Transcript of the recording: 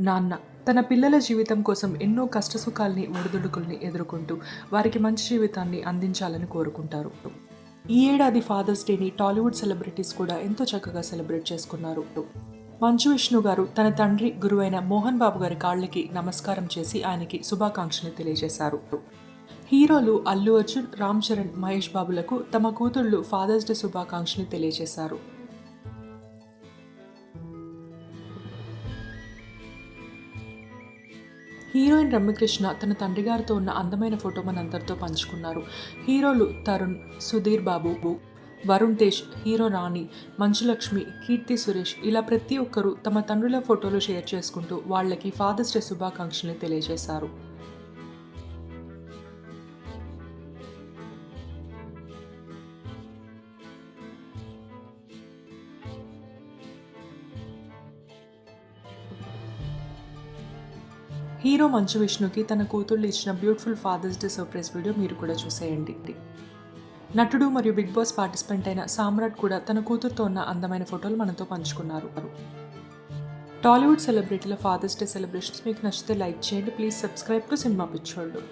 నాన్న తన పిల్లల జీవితం కోసం ఎన్నో కష్టసుఖాల్ని ఒడిదుడుకుల్ని ఎదుర్కొంటూ వారికి మంచి జీవితాన్ని అందించాలని కోరుకుంటారు. ఈ ఏడాది ఫాదర్స్ డేని టాలీవుడ్ సెలబ్రిటీస్ కూడా ఎంతో చక్కగా సెలబ్రేట్ చేసుకున్నారు. మంచు విష్ణు గారు తన తండ్రి గురువైన మోహన్ బాబు గారి కాళ్ళకి నమస్కారం చేసి ఆయనకి శుభాకాంక్షలు తెలియజేశారు. హీరోలు అల్లు అర్జున్ రామ్ చరణ్ మహేష్ బాబులకు తమ కూతుళ్ళు ఫాదర్స్ డే శుభాకాంక్షలు తెలియజేశారు. హీరోయిన్ రమ్యకృష్ణ తన తండ్రి గారితో ఉన్న అందమైన ఫోటో మనందరితో పంచుకున్నారు. హీరోలు తరుణ్ సుధీర్ బాబు వరుణ్ తేజ్ హీరో రాణి మంచులక్ష్మి కీర్తి సురేష్ ఇలా ప్రతి ఒక్కరూ తమ తండ్రుల ఫోటోలు షేర్ చేసుకుంటూ వాళ్ళకి ఫాదర్స్ డే శుభాకాంక్షల్ని తెలియజేశారు. హీరో మంచు విష్ణుకి తన కూతుళ్ళు ఇచ్చిన beautiful father's day surprise video మీరు కూడా చూసేయండి. నటుడు మరియు బిగ్ బాస్ పార్టిసిపెంట్ అయిన సామ్రాట్ కూడా తన కూతురుతో ఉన్న అందమైన ఫోటోలు మనతో పంచుకున్నారు. టాలీవుడ్ సెలబ్రిటీల ఫాదర్స్ డే సెలబ్రేషన్స్ మీకు నచ్చితే లైక్ చేయండి. ప్లీజ్ సబ్స్క్రైబ్ టు సినిమా పిచ్చోళ్ళు.